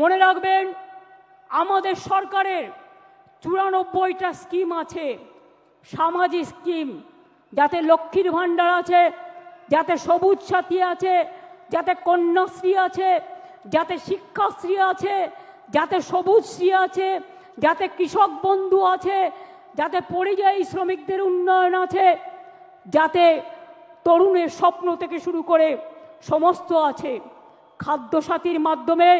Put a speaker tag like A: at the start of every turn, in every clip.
A: মনে রাখবেন, আমাদের সরকারের চুরানব্বইটা স্কিম আছে, সামাজিক স্কিম, যাতে লক্ষ্মীর ভাণ্ডার আছে, যাতে সবুজ সাথী আছে, যাতে কন্যাশ্রী আছে, যাতে শিক্ষাশ্রী আছে, যাতে সবুজশ্রী আছে, যাতে কৃষক বন্ধু আছে, যাতে পরিযায়ী শ্রমিকদের উন্নয়ন আছে, যাতে তরুণের স্বপ্ন থেকে শুরু করে সমস্ত আছে। খাদ্যসাথীর মাধ্যমে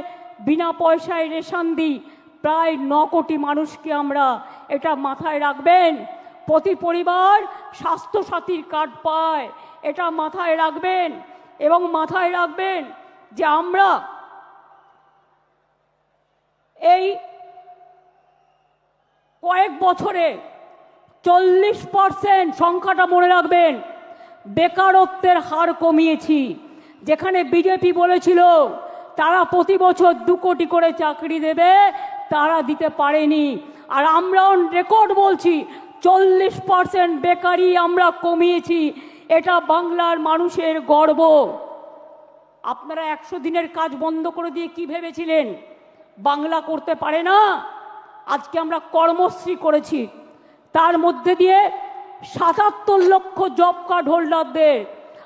A: বিনা পয়সায় রেশন দিই। প্রায় ন কোটি মানুষকে আমরা এটা মাথায় রাখবেন। প্রতি পরিবার স্বাস্থ্যসাথীর কার্ড পায়। এটা মাথায় রাখবেন এবং মাথায় রাখবেন যে আমরা এই কয়েক বছরে চল্লিশ পার্সেন্ট সংখ্যাটা মনে রাখবেন। বেকারত্বের হার কমিয়েছি। যেখানে বিজেপি বলেছিল, তারা প্রতি বছর দু কোটি করে চাকরি দেবে, তারা দিতে পারেনি। আর আমরাও রেকর্ড বলছি, চল্লিশ পার্সেন্ট বেকারি আমরা কমিয়েছি। এটা বাংলার মানুষের গর্ব। আপনারা একশো দিনের কাজ বন্ধ করে দিয়ে কি ভেবেছিলেন? বাংলা করতে পারে না? আজকে আমরা কর্মশ্রী করেছি। তার মধ্যে দিয়ে সাতাত্তর লক্ষ জব কার্ড হোল্ডারদের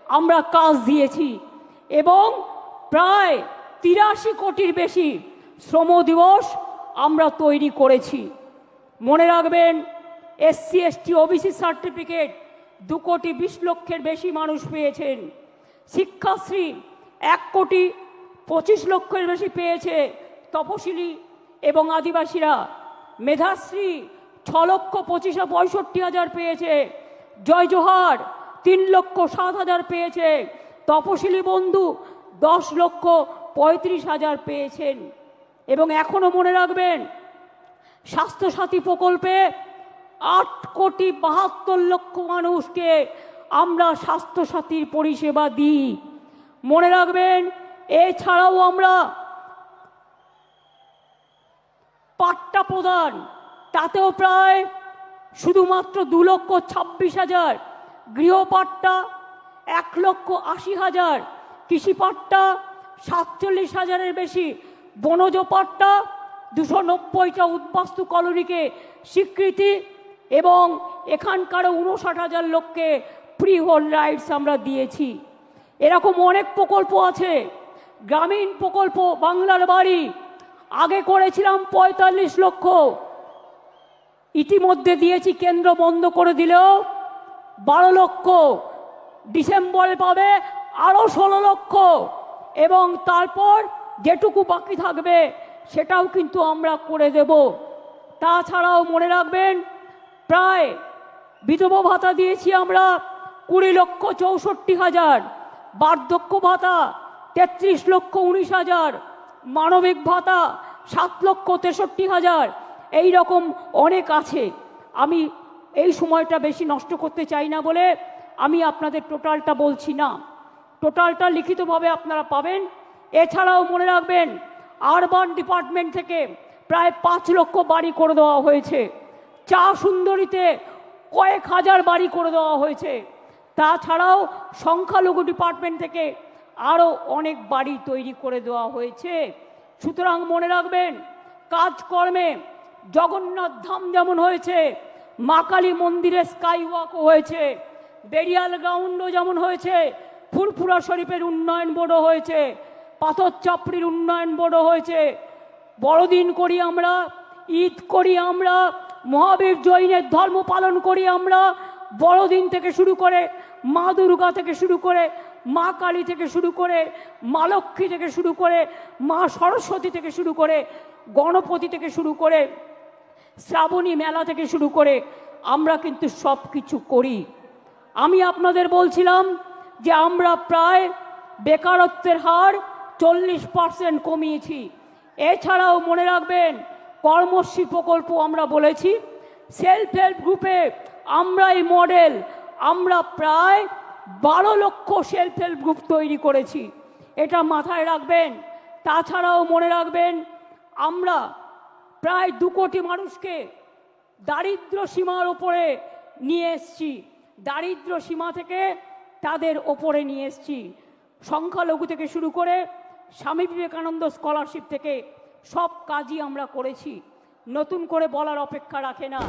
A: আমরা কাজ দিয়েছি। এবং প্রায় তিরাশি কোটির বেশি শ্রম দিবস আমরা তৈরি করেছি। মনে রাখবেন, এসসি, এসটি, ওবিসি সার্টিফিকেট দু কোটি বিশ লক্ষের বেশি মানুষ পেয়েছেন। শিক্ষাশ্রী এক কোটি পঁচিশ লক্ষের বেশি পেয়েছে তপশিলি এবং আদিবাসীরা। মেধাশ্রী ছ লক্ষ পঁচিশে পঁয়ষট্টি হাজার পেয়েছে। জয় জোহার তিন লক্ষ সাত হাজার পেয়েছে। তপশিলি বন্ধু দশ লক্ষ পঁয়ত্রিশ হাজার পেয়েছেন। এবং এখনও মনে রাখবেন, স্বাস্থ্যসাথী প্রকল্পে আট কোটি বাহাত্তর লক্ষ মানুষকে আমরা স্বাস্থ্যসাথীর পরিষেবা দিই। মনে রাখবেন, এছাড়াও আমরা পাট্টা প্রদান, তাতেও প্রায় শুধুমাত্র দু লক্ষ ছাব্বিশ হাজার গৃহপাট্টা এক লক্ষ আশি হাজার। কৃষি পাট্টা সাতচল্লিশ হাজারের বেশি। বনজ পাট্টা দুশো নব্বইটা উদ্বাস্তু কলোনিকে স্বীকৃতি এবং এখানকার উনষাট হাজার লোককে ফ্রি হোল রাইটস আমরা দিয়েছি। এরকম অনেক প্রকল্প আছে। গ্রামীণ প্রকল্প বাংলার বাড়ি। আগে করেছিলাম পঁয়তাল্লিশ লক্ষ। ইতিমধ্যে দিয়েছি, কেন্দ্র বন্ধ করে দিলেও বারো লক্ষ। ডিসেম্বরে পাবে আরও ষোলো লক্ষ। এবং তারপর যেটুকু বাকি থাকবে, সেটাও কিন্তু আমরা করে দেব। তাছাড়াও মনে রাখবেন, প্রায় বিধবা ভাতা দিয়েছি আমরা কুড়ি লক্ষ চৌষট্টি হাজার, বার্ধক্য ভাতা তেত্রিশ লক্ষ উনিশ হাজার, মানবিক ভাতা সাত লক্ষ তেষট্টি হাজার এই রকম অনেক আছে। আমি এই সময়টা বেশি নষ্ট করতে চাই না বলে আমি আপনাদের টোটালটা বলছি না। টোটালটা লিখিতভাবে আপনারা পাবেন। এছাড়াও মনে রাখবেন, আরবান ডিপার্টমেন্ট থেকে প্রায় পাঁচ লক্ষ বাড়ি করে দেওয়া হয়েছে। চা সুন্দরীতে কয়েক হাজার বাড়ি করে দেওয়া হয়েছে। তাছাড়াও সংখ্যালঘু ডিপার্টমেন্ট থেকে আরও অনেক বাড়ি তৈরি করে দেওয়া হয়েছে। সুতরাং মনে রাখবেন, কাজকর্মে জগন্নাথ ধাম যেমন হয়েছে, মা কালী মন্দিরে স্কাই ওয়াকও হয়েছে। বেরিয়াল গ্রাউন্ডও যেমন হয়েছে, ফুরফুরা শরীফের উন্নয়ন বোর্ডও হয়েছে, পাথর চাপড়ির উন্নয়ন বোর্ডও হয়েছে। বড়দিন করি আমরা, ঈদ করি আমরা, মহাবীর জৈনের ধর্ম পালন করি আমরা, বড়দিন থেকে শুরু করে মা দুর্গা থেকে শুরু করে মা কালী থেকে শুরু করে মা লক্ষ্মী থেকে শুরু করে মা সরস্বতী থেকে শুরু করে গণপতি থেকে শুরু করে শ্রাবণী মেলা থেকে শুরু করে আমরা কিন্তু সব কিছু করি। আমি আপনাদের বলছিলাম যে আমরা প্রায় বেকারত্বের হার চল্লিশ পার্সেন্ট কমিয়েছি। এছাড়াও মনে রাখবেন, কর্মশ্রী প্রকল্প আমরা বলেছি। সেলফ হেল্প গ্রুপে আমরা এই মডেল, আমরা প্রায় বারো লক্ষ সেলফ হেল্প গ্রুপ তৈরি করেছি। এটা মাথায় রাখবেন। তাছাড়াও মনে রাখবেন, আমরা প্রায় দু কোটি মানুষকে দারিদ্র সীমার ওপরে নিয়ে এসছি। দারিদ্র সীমা থেকে তাদের ওপরে নিয়ে এসছি। সংখ্যালঘু থেকে শুরু করে স্বামী বিবেকানন্দ স্কলারশিপ থেকে সব কাজই আমরা করেছি। নতুন করে বলার অপেক্ষা রাখে না।